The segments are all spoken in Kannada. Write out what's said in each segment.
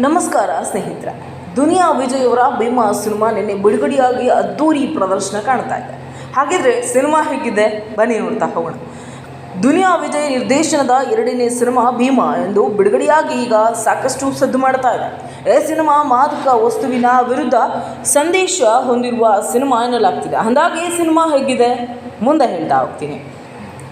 ನಮಸ್ಕಾರ, ಸ್ನೇಹಿತರೆ. ದುನಿಯಾ ವಿಜಯ್ ಅವರ ಭೀಮಾ ಸಿನಿಮಾ ನಿನ್ನೆ ಬಿಡುಗಡೆಯಾಗಿ ಅದ್ದೂರಿ ಪ್ರದರ್ಶನ ಕಾಣ್ತಾ ಇದೆ. ಹಾಗಿದ್ರೆ ಸಿನಿಮಾ ಹೇಗಿದೆ? ಬನ್ನಿ ನೋಡ್ತಾ ಹೋಗೋಣ. ದುನಿಯಾ ವಿಜಯ್ ನಿರ್ದೇಶನದ ಎರಡನೇ ಸಿನಿಮಾ ಭೀಮಾ ಎಂದು ಬಿಡುಗಡೆಯಾಗಿ ಈಗ ಸಾಕಷ್ಟು ಸದ್ದು ಮಾಡ್ತಾ ಇದೆ. ಈ ಸಿನಿಮಾ ಮಾದಕ ವಸ್ತುವಿನ ವಿರುದ್ಧ ಸಂದೇಶ ಹೊಂದಿರುವ ಸಿನಿಮಾ ಎನ್ನಲಾಗ್ತಿದೆ. ಅಂದಾಗೆ ಈ ಸಿನಿಮಾ ಹೇಗಿದೆ? ಮುಂದೆ ಹೇಳ್ತಾ ಹೋಗ್ತೀನಿ.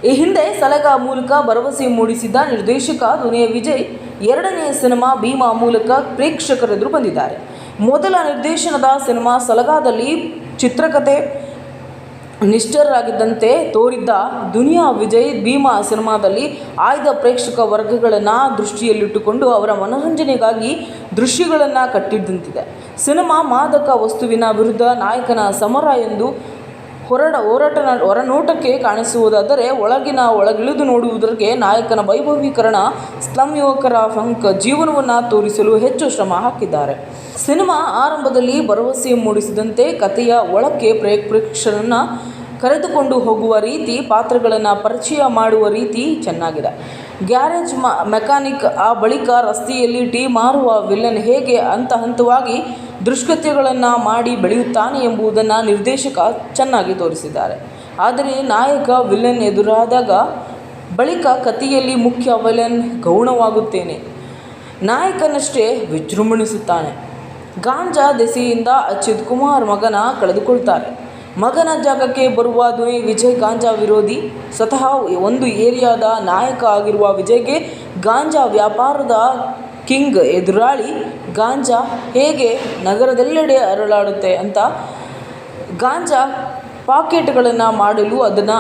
ಈ ಹಿಂದೆ ಸಲಗ ಮೂಲಕ ಭರವಸೆ ಮೂಡಿಸಿದ್ದ ನಿರ್ದೇಶಕ ದುನಿಯಾ ವಿಜಯ್ ಎರಡನೇ ಸಿನಿಮಾ ಭೀಮಾ ಮೂಲಕ ಪ್ರೇಕ್ಷಕರೆದುರು ಬಂದಿದ್ದಾರೆ. ಮೊದಲ ನಿರ್ದೇಶನದ ಸಿನಿಮಾ ಸಲಗಾದಲ್ಲಿ ಚಿತ್ರಕಥೆ ನಿಷ್ಠರಾಗಿದ್ದಂತೆ ತೋರಿದ್ದ ದುನಿಯಾ ವಿಜಯ್ ಭೀಮಾ ಸಿನಿಮಾದಲ್ಲಿ ಆಯ್ದ ಪ್ರೇಕ್ಷಕ ವರ್ಗಗಳನ್ನು ದೃಷ್ಟಿಯಲ್ಲಿಟ್ಟುಕೊಂಡು ಅವರ ಮನೋರಂಜನೆಗಾಗಿ ದೃಶ್ಯಗಳನ್ನು ಕಟ್ಟಿದ್ದಂತಿದೆ. ಸಿನಿಮಾ ಮಾದಕ ವಸ್ತುವಿನ ವಿರುದ್ಧ ನಾಯಕನ ಸಮರ ಎಂದು ಹೊರಡ ಹೋರಾಟ ಹೊರನೋಟಕ್ಕೆ ಕಾಣಿಸುವುದಾದರೆ ಒಳಗಿನ ಒಳಗಿಳಿದು ನೋಡುವುದಕ್ಕೆ ನಾಯಕನ ವೈಭವೀಕರಣ ಸ್ಲಂ ಯುವಕರ ಫಂಕ್ ಜೀವನವನ್ನು ತೋರಿಸಲು ಹೆಚ್ಚು ಶ್ರಮ ಹಾಕಿದ್ದಾರೆ. ಸಿನಿಮಾ ಆರಂಭದಲ್ಲಿ ಭರವಸೆ ಮೂಡಿಸಿದಂತೆ ಕಥೆಯ ಒಳಕ್ಕೆ ಪ್ರೇ ಪ್ರೇಕ್ಷಕರನ್ನು ಕರೆದುಕೊಂಡು ಹೋಗುವ ರೀತಿ, ಪಾತ್ರಗಳನ್ನು ಪರಿಚಯ ಮಾಡುವ ರೀತಿ ಚೆನ್ನಾಗಿದೆ. ಗ್ಯಾರೇಜ್ ಮೆಕ್ಯಾನಿಕ್ ಆ ಬಳಿಕ ರಸ್ತೆಯಲ್ಲಿ ಟೀ ಮಾರುವ ವಿಲನ್ ಹೇಗೆ ಹಂತ ಹಂತವಾಗಿ ದುಷ್ಕೃತ್ಯಗಳನ್ನು ಮಾಡಿ ಬೆಳೆಯುತ್ತಾನೆ ಎಂಬುದನ್ನು ನಿರ್ದೇಶಕ ಚೆನ್ನಾಗಿ ತೋರಿಸಿದ್ದಾರೆ. ಆದರೆ ನಾಯಕ ವಿಲನ್ ಎದುರಾದಾಗ ಬಳಿಕ ಕಥೆಯಲ್ಲಿ ಮುಖ್ಯ ವಿಲನ್ ಗೌಣವಾಗುತ್ತೇನೆ. ನಾಯಕನಷ್ಟೇ ವಿಜೃಂಭಣಿಸುತ್ತಾನೆ. ಗಾಂಜಾ ದೆಸೆಯಿಂದ ಅಚ್ಯುತ್ ಕುಮಾರ್ ಮಗನ ಕಳೆದುಕೊಳ್ತಾರೆ. ಮಗನ ಜಾಗಕ್ಕೆ ಬರುವ ಧ್ವನಿ ವಿಜಯ್ ಗಾಂಜಾ ವಿರೋಧಿ ಸ್ವತಃ ಒಂದು ಏರಿಯಾದ ನಾಯಕ ಆಗಿರುವ ವಿಜಯ್ಗೆ ಗಾಂಜಾ ವ್ಯಾಪಾರದ ಕಿಂಗ್ ಎದುರಾಳಿ ಗಾಂಜಾ ಹೇಗೆ ನಗರದೆಲ್ಲೆಡೆ ಅರಳಾಡುತ್ತೆ ಅಂತ ಗಾಂಜಾ ಪಾಕೆಟ್ಗಳನ್ನು ಮಾಡಲು ಅದನ್ನು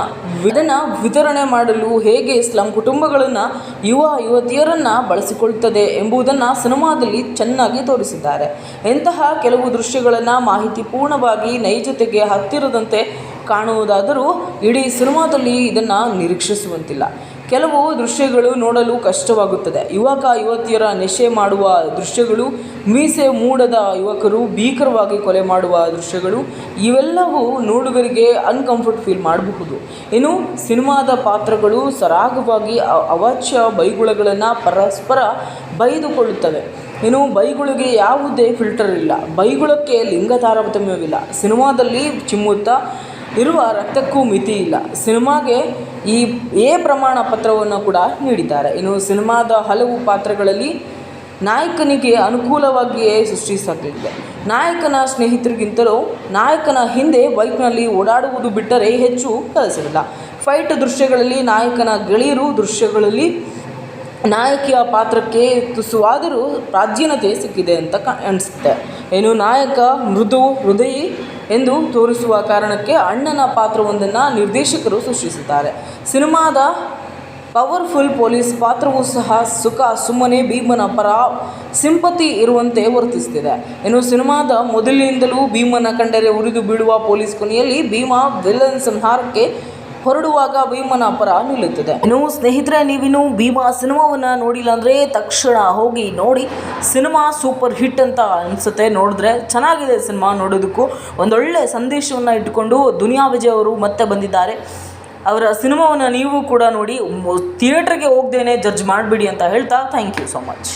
ಅದನ್ನು ವಿತರಣೆ ಮಾಡಲು ಹೇಗೆ ಸ್ಲಂ ಕುಟುಂಬಗಳನ್ನು ಯುವ ಯುವತಿಯರನ್ನು ಬಳಸಿಕೊಳ್ಳುತ್ತದೆ ಎಂಬುದನ್ನು ಸಿನಿಮಾದಲ್ಲಿ ಚೆನ್ನಾಗಿ ತೋರಿಸಿದ್ದಾರೆ. ಎಂತಹ ಕೆಲವು ದೃಶ್ಯಗಳನ್ನು ಮಾಹಿತಿ ಪೂರ್ಣವಾಗಿ ನೈಜತೆಗೆ ಹತ್ತಿರದಂತೆ ಕಾಣುವುದಾದರೂ ಇಡೀ ಸಿನಿಮಾದಲ್ಲಿ ಇದನ್ನು ನಿರೀಕ್ಷಿಸುವಂತಿಲ್ಲ. ಕೆಲವು ದೃಶ್ಯಗಳು ನೋಡಲು ಕಷ್ಟವಾಗುತ್ತದೆ. ಯುವಕ, ಯುವತಿಯರ ನೆಶೆ ಮಾಡುವ ದೃಶ್ಯಗಳು, ಮೀಸೆ ಮೂಡದ ಯುವಕರು ಭೀಕರವಾಗಿ ಕೊಲೆ ಮಾಡುವ ದೃಶ್ಯಗಳು, ಇವೆಲ್ಲವೂ ನೋಡುಗರಿಗೆ ಅನ್ಕಂಫರ್ಟ್ ಫೀಲ್ ಮಾಡಬಹುದು. ಇನ್ನು ಸಿನಿಮಾದ ಪಾತ್ರಗಳು ಸರಾಗವಾಗಿ ಅವಾಚ್ಯ ಬೈಗುಳಗಳನ್ನು ಪರಸ್ಪರ ಬೈದುಕೊಳ್ಳುತ್ತವೆ. ಇನ್ನು ಬೈಗುಳಿಗೆ ಯಾವುದೇ ಫಿಲ್ಟರ್ ಇಲ್ಲ. ಬೈಗುಳಕ್ಕೆ ಲಿಂಗ ತಾರತಮ್ಯವಿಲ್ಲ ಸಿನಿಮಾದಲ್ಲಿ ಚಿಮ್ಮುತ್ತಾ ಇರುವ ರಕ್ತಕ್ಕೂ ಮಿತಿ ಇಲ್ಲ. ಸಿನಿಮಾಗೆ ಈ, ಎ ಪ್ರಮಾಣ ಪತ್ರವನ್ನು ಕೂಡ ನೀಡಿದ್ದಾರೆ. ಇನ್ನು ಸಿನಿಮಾದ ಹಲವು ಪಾತ್ರಗಳಲ್ಲಿ ನಾಯಕನಿಗೆ ಅನುಕೂಲವಾಗಿಯೇ ಸೃಷ್ಟಿಸಲಿದೆ ನಾಯಕನ ಸ್ನೇಹಿತರಿಗಿಂತಲೂ ನಾಯಕನ ಹಿಂದೆ ಬೈಕ್ನಲ್ಲಿ ಓಡಾಡುವುದು ಬಿಟ್ಟರೆ ಹೆಚ್ಚು ಕೆಲಸವಿಲ್ಲ ಫೈಟ್ ದೃಶ್ಯಗಳಲ್ಲಿ ನಾಯಕನ ಗೆಳೆಯರು ದೃಶ್ಯಗಳಲ್ಲಿ ನಾಯಕಿಯ ಪಾತ್ರಕ್ಕೆ ತುಸುವಾದರೂ ಪ್ರಾಚೀನತೆ ಸಿಕ್ಕಿದೆ ಅಂತ ಕಾಣಿಸುತ್ತೆ ಏನು ನಾಯಕ ಮೃದು ಹೃದಯಿ ಎಂದು ತೋರಿಸುವ ಕಾರಣಕ್ಕೆ ಅಣ್ಣನ ಪಾತ್ರವೊಂದನ್ನು ನಿರ್ದೇಶಕರು ಸೃಷ್ಟಿಸುತ್ತಾರೆ ಸಿನಿಮಾದ ಪವರ್ಫುಲ್ ಪೊಲೀಸ್ ಪಾತ್ರವೂ ಸಹ ಸುಖ, ಸುಮ್ಮನೆ, ಭೀಮನ ಪರ ಸಿಂಪತಿ ಇರುವಂತೆ ವರ್ತಿಸುತ್ತಿದೆ ಇನ್ನು ಸಿನಿಮಾದ ಮೊದಲಿನಿಂದಲೂ ಭೀಮನ ಕಂಡರೆ ಉರಿದು ಬೀಳುವ ಪೊಲೀಸ್ ಕೊನೆಯಲ್ಲಿ ಭೀಮ ವಿಲನ್ ಸಂಹಾರಕ್ಕೆ ಹೊರಡುವಾಗ ಭೀಮನ ಪರ ನಿಲ್ಲುತ್ತದೆ. ಇನ್ನು ಸ್ನೇಹಿತರೆ, ನೀವಿನ್ನು ಭೀಮಾ ಸಿನಿಮಾವನ್ನು ನೋಡಿಲ್ಲ ಅಂದರೆ ತಕ್ಷಣ ಹೋಗಿ ನೋಡಿ, ಸಿನಿಮಾ ಸೂಪರ್ ಹಿಟ್ ಅಂತ ಅನಿಸುತ್ತೆ. ನೋಡಿದ್ರೆ ಚೆನ್ನಾಗಿದೆ ಸಿನಿಮಾ ನೋಡೋದಕ್ಕೂ. ಒಂದೊಳ್ಳೆ ಸಂದೇಶವನ್ನು ಇಟ್ಟುಕೊಂಡು ದುನಿಯಾ ವಿಜಯ್ ಅವರು ಮತ್ತೆ ಬಂದಿದ್ದಾರೆ. ಅವರ ಸಿನಿಮಾವನ್ನು ನೀವು ಕೂಡ ನೋಡಿ, ಥಿಯೇಟ್ರಿಗೆ ಹೋಗ್ದೇನೆ ಜಡ್ಜ್ ಮಾಡಬೇಡಿ ಅಂತ ಹೇಳ್ತಾ ಥ್ಯಾಂಕ್ ಯು ಸೊ ಮಚ್.